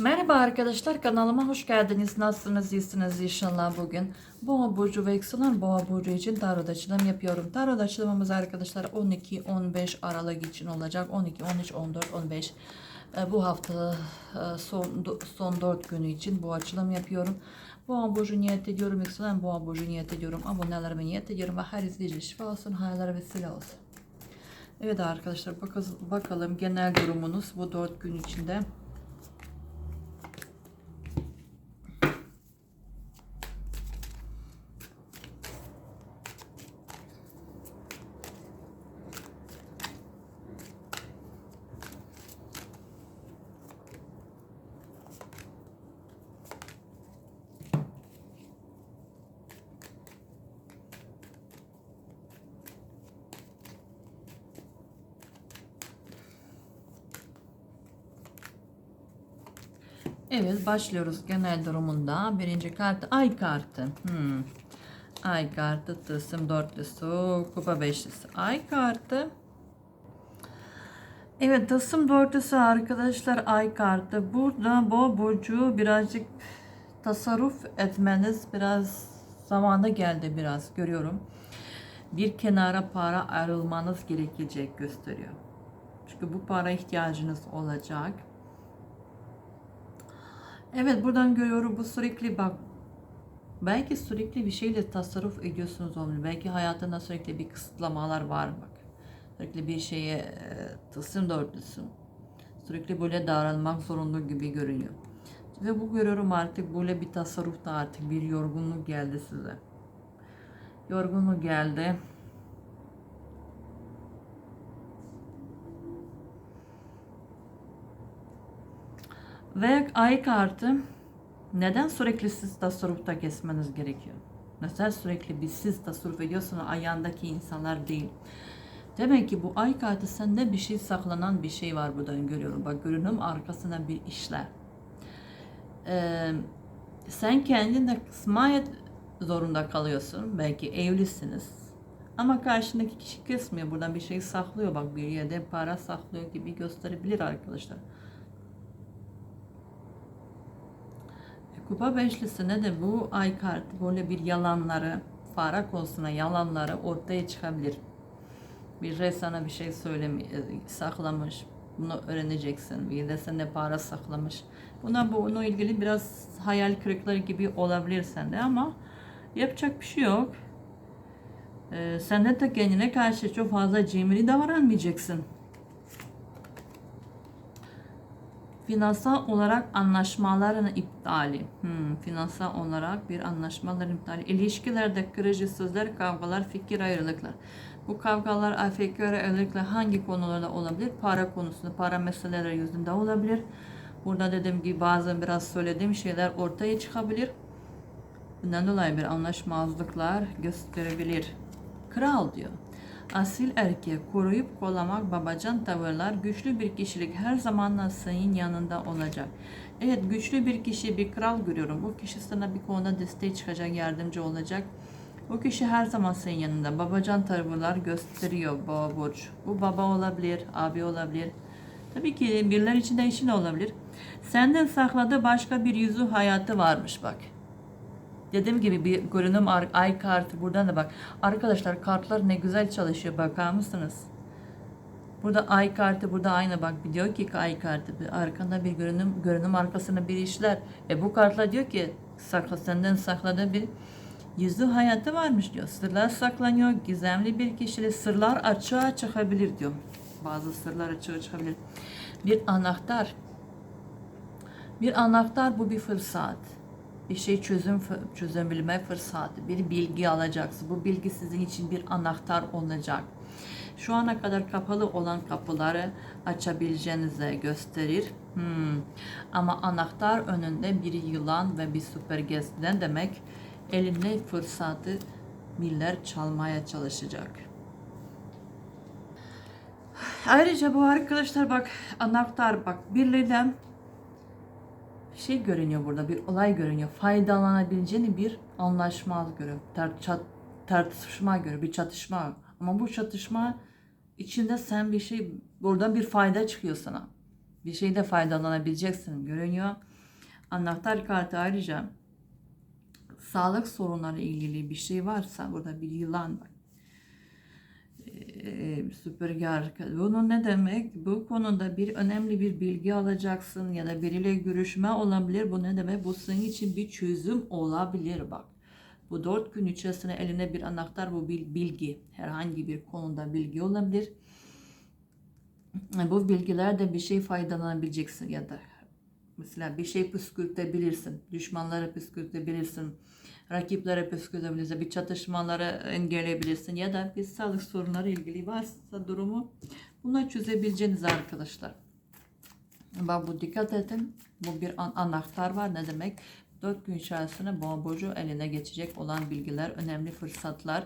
Merhaba arkadaşlar kanalıma hoş geldiniz. Nasılsınız? İyisiniz inşallah bugün. Boğa burcu ve yükselen boğa burcu için tarot açılım yapıyorum. Tarot açılımımız arkadaşlar 12-15 Aralık için olacak. 12, 13, 14, 15 e, bu hafta e, son son 4 günü için bu açılım yapıyorum. Boğa burcu niyet ediyorum. Yükselen boğa burcu niyet ediyorum. Abonelerime niyet ediyorum ve her izleyici şifa olsun, hayırlara vesile olsun. Evet arkadaşlar bakalım genel durumunuz bu 4 gün içinde. Evet başlıyoruz genel durumunda. Birinci kart ay kartı. Hmm. Ay kartı tılsım dörtlüsü kupa beşlisi. Ay kartı. Evet tılsım dörtlüsü arkadaşlar ay kartı. Burada bu burcu birazcık tasarruf etmeniz biraz zamanda geldi biraz görüyorum. Bir kenara para ayrılmanız gerekecek gösteriyor. Çünkü bu para ihtiyacınız olacak. Evet buradan görüyorum bu sürekli bak belki sürekli bir şeyle tasarruf ediyorsunuz olabilir. Belki hayatında sürekli bir kısıtlamalar var bak. Sürekli bir şeye e, tılsım dörtlüsü. Sürekli böyle davranmak zorunda gibi görünüyor. Ve bu görüyorum artık böyle bir tasarruf da artık bir yorgunluk geldi size. Yorgunluk geldi. Ve ay kartı neden sürekli siz tasarrufta kesmeniz gerekiyor? Neden sürekli bir siz tasarruf ediyorsunuz ayağındaki insanlar değil? Demek ki bu ay kartı sende bir şey saklanan bir şey var buradan görüyorum. Bak görünüm arkasına bir işler. Ee, sen kendin de kısmaya zorunda kalıyorsun. Belki evlisiniz. Ama karşındaki kişi kısmıyor. Buradan bir şey saklıyor. Bak bir yerde para saklıyor gibi gösterebilir arkadaşlar. Kupa beşlisine de bu ay kartı böyle bir yalanları, fara konusuna yalanları ortaya çıkabilir. Bir sana bir şey söylemi saklamış. Bunu öğreneceksin. Bir de sende para saklamış. Buna bununla ilgili biraz hayal kırıklığı gibi olabilir sende ama yapacak bir şey yok. Ee, sen de kendine karşı çok fazla cimri davranmayacaksın. Finansal olarak anlaşmaların iptali. Hmm, finansal olarak bir anlaşmaların iptali. İlişkilerde kırıcı sözler, kavgalar, fikir ayrılıklar. Bu kavgalar, fikir ayrılıklar hangi konularda olabilir? Para konusunda, para meseleleri yüzünde olabilir. Burada dediğim gibi bazen biraz söylediğim şeyler ortaya çıkabilir. Bundan dolayı bir anlaşmazlıklar gösterebilir. Kral diyor. Asil erkeği koruyup kollamak babacan tavırlar, güçlü bir kişilik her zaman senin yanında olacak. Evet güçlü bir kişi, bir kral görüyorum. Bu kişi sana bir konuda destek çıkacak, yardımcı olacak. Bu kişi her zaman senin yanında. Babacan tavırlar gösteriyor bu burç. Bu baba olabilir, abi olabilir. Tabii ki birileri için de işin olabilir. Senden sakladığı başka bir yüzü hayatı varmış bak. Dediğim gibi bir görünüm ay kartı buradan da bak. Arkadaşlar kartlar ne güzel çalışıyor bakar mısınız? Burada ay kartı burada aynı bak diyor ki ay kartı arkanda bir görünüm görünüm arkasında bir işler. E bu kartlar diyor ki sakla senden sakladığı bir yüzlü hayatı varmış diyor. Sırlar saklanıyor. Gizemli bir kişiyle sırlar açığa çıkabilir diyor. Bazı sırlar açığa çıkabilir. Bir anahtar. Bir anahtar bu bir fırsat bir şey çözüm çözebilme fırsatı, bir bilgi alacaksın. Bu bilgi sizin için bir anahtar olacak. Şu ana kadar kapalı olan kapıları açabileceğinizi gösterir. Hmm. Ama anahtar önünde bir yılan ve bir süpürgesinden demek elinde fırsatı miller çalmaya çalışacak. Ayrıca bu arkadaşlar bak anahtar bak birilerinden şey görünüyor burada bir olay görünüyor. Faydalanabileceğini bir anlaşma görüyor. Tar çat tartışma görüyor. Bir çatışma. Ama bu çatışma içinde sen bir şey buradan bir fayda çıkıyor sana. bir şeyde faydalanabileceksin görünüyor. Anahtar kartı ayrıca sağlık sorunları ilgili bir şey varsa burada bir yılan var. Ee, süpürge bunun ne demek? Bu konuda bir önemli bir bilgi alacaksın ya da biriyle görüşme olabilir. Bu ne demek? Bu senin için bir çözüm olabilir bak. Bu dört gün içerisinde eline bir anahtar bu bilgi. Herhangi bir konuda bilgi olabilir. Bu bilgilerde bir şey faydalanabileceksin ya da mesela bir şey püskürtebilirsin. Düşmanları püskürtebilirsin. Rakiplere püskürtebilirsin. Bir çatışmaları engelleyebilirsin. Ya da bir sağlık sorunları ilgili varsa durumu bunları çözebileceğiniz arkadaşlar. Bak bu dikkat edin. Bu bir an- anahtar var. Ne demek? 4 gün içerisinde boğa burcu eline geçecek olan bilgiler, önemli fırsatlar.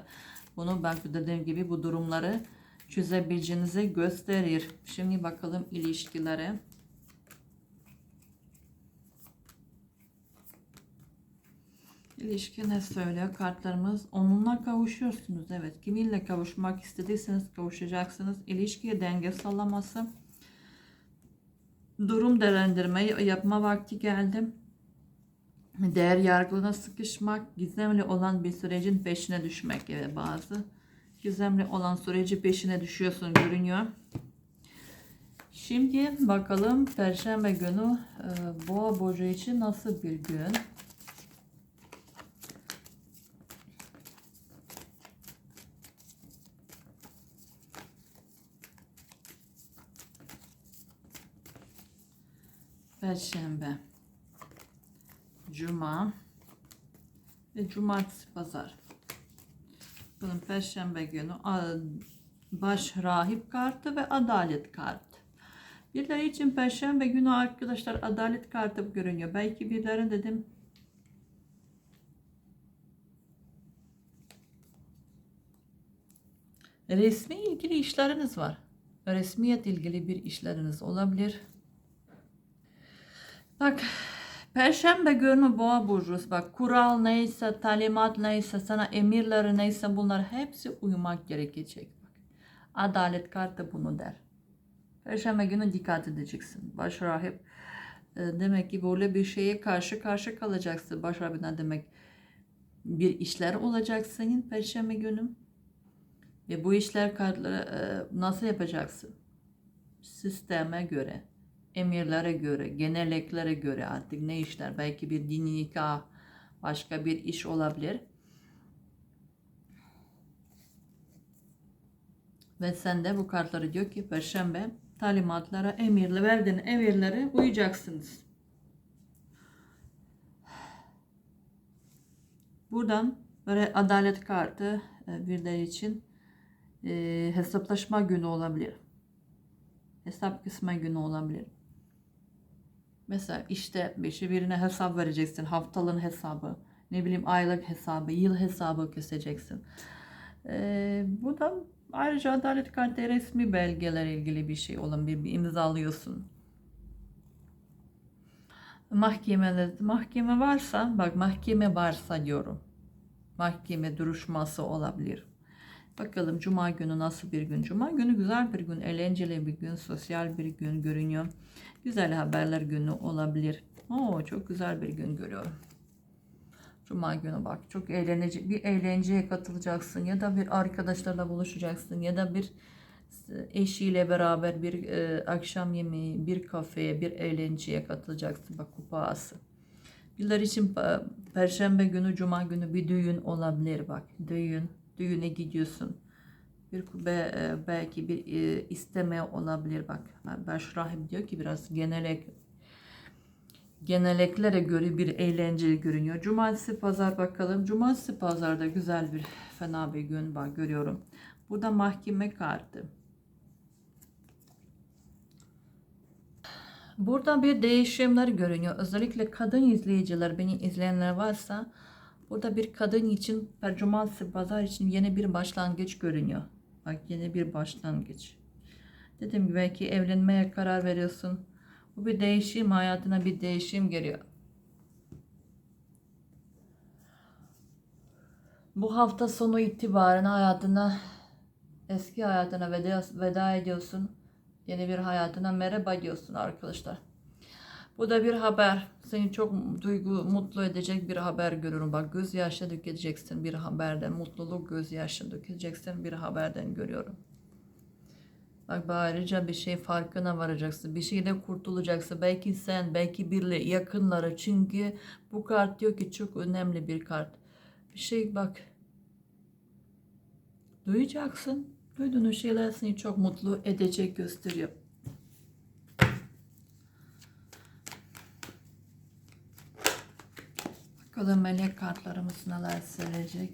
Bunu ben dediğim gibi bu durumları çözebileceğinizi gösterir. Şimdi bakalım ilişkilere. İlişki ne söylüyor kartlarımız? Onunla kavuşuyorsunuz. Evet. Kiminle kavuşmak istediyseniz kavuşacaksınız. İlişkiye denge sağlaması. Durum değerlendirme yapma vakti geldi. Değer yargılığına sıkışmak, gizemli olan bir sürecin peşine düşmek. Evet bazı gizemli olan süreci peşine düşüyorsun görünüyor. Şimdi bakalım Perşembe günü e, Boğa Burcu için nasıl bir gün? Perşembe, Cuma ve Cumartesi Pazar. Bunun Perşembe günü baş rahip kartı ve adalet kartı. Birileri için Perşembe günü arkadaşlar adalet kartı görünüyor. Belki birileri dedim resmi ilgili işleriniz var. Resmiyet ilgili bir işleriniz olabilir. Bak Perşembe günü boğa burcu bak kural neyse talimat neyse sana emirleri neyse bunlar hepsi uymak gerekecek. Bak. Adalet kartı bunu der. Perşembe günü dikkat edeceksin. Baş rahip e, demek ki böyle bir şeye karşı karşı kalacaksın. Baş rahip ne demek? Bir işler olacak senin Perşembe günü. Ve bu işler kartları e, nasıl yapacaksın? Sisteme göre emirlere göre, genelliklere göre artık ne işler, belki bir dini nikah, başka bir iş olabilir. Ve sen de bu kartları diyor ki Perşembe talimatlara, emirle verdiğin emirlere uyacaksınız. Buradan böyle adalet kartı e, birileri için e, hesaplaşma günü olabilir. Hesap kısma günü olabilir. Mesela işte beşi birine hesap vereceksin. Haftalığın hesabı, ne bileyim aylık hesabı, yıl hesabı keseceksin. Ee, bu da ayrıca adalet kartı resmi belgeler ilgili bir şey olan bir, bir imzalıyorsun. Mahkemede, mahkeme varsa, bak mahkeme varsa diyorum. Mahkeme duruşması olabilir. Bakalım Cuma günü nasıl bir gün? Cuma günü güzel bir gün, eğlenceli bir gün, sosyal bir gün görünüyor. Güzel haberler günü olabilir. Oo, çok güzel bir gün görüyorum. Cuma günü bak çok eğlenecek bir eğlenceye katılacaksın ya da bir arkadaşlarla buluşacaksın ya da bir eşiyle beraber bir e, akşam yemeği, bir kafeye, bir eğlenceye katılacaksın. Bak kupa ası. Birileri için e, perşembe günü, cuma günü bir düğün olabilir bak. Düğün, düğüne gidiyorsun. Bir be, e, belki bir e, isteme olabilir bak. Baş rahip diyor ki biraz genelek geneleklere göre bir eğlenceli görünüyor. Cumartesi pazar bakalım. Cumartesi pazarda güzel bir fena bir gün bak görüyorum. Burada mahkeme kartı. Burada bir değişimler görünüyor. Özellikle kadın izleyiciler, beni izleyenler varsa burada bir kadın için per cumartesi pazar için yeni bir başlangıç görünüyor. Bak yeni bir başlangıç. Dediğim gibi belki evlenmeye karar veriyorsun. Bu bir değişim hayatına bir değişim geliyor. Bu hafta sonu itibaren hayatına eski hayatına veda, veda ediyorsun. Yeni bir hayatına merhaba diyorsun arkadaşlar. Bu da bir haber. Seni çok duygu mutlu edecek bir haber görüyorum. Bak gözyaşı dökeceksin bir haberden. Mutluluk gözyaşı dökeceksin bir haberden görüyorum. Bak ayrıca bir şey farkına varacaksın. Bir şeyde kurtulacaksın. Belki sen, belki birileri, yakınları. Çünkü bu kart diyor ki çok önemli bir kart. Bir şey bak. Duyacaksın. Duyduğun şeyler seni çok mutlu edecek gösteriyor. Bakalım melek kartlarımız neler söyleyecek.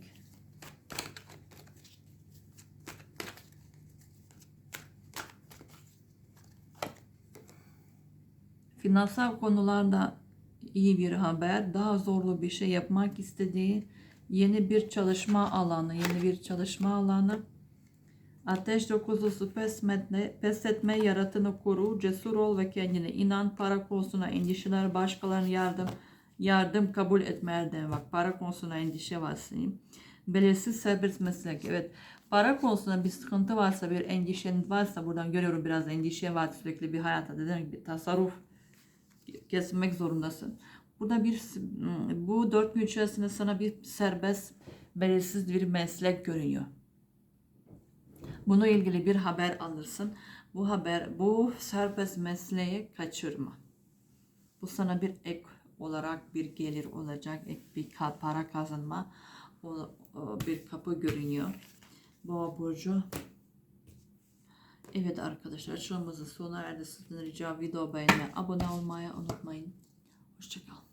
Finansal konularda iyi bir haber, daha zorlu bir şey yapmak istediği yeni bir çalışma alanı, yeni bir çalışma alanı. Ateş dokuzusu pes etme, pes etme, yaratını koru, cesur ol ve kendine inan. Para konusuna endişeler, başkalarının yardım yardım kabul etmeye bak. Para konusuna endişe var senin. Belirsiz serbest meslek. Evet. Para konusunda bir sıkıntı varsa, bir endişen varsa buradan görüyorum biraz endişe var sürekli bir hayatta. Dediğim gibi tasarruf kesmek zorundasın. Burada bir bu dört gün içerisinde sana bir serbest belirsiz bir meslek görünüyor. Bununla ilgili bir haber alırsın. Bu haber, bu serbest mesleği kaçırma. Bu sana bir ek olarak bir gelir olacak, bir para kazanma bir kapı görünüyor. Boğa burcu. Evet arkadaşlar açılımımızın sona erdi. Sizden rica video beğenmeyi, abone olmayı unutmayın. Hoşçakalın.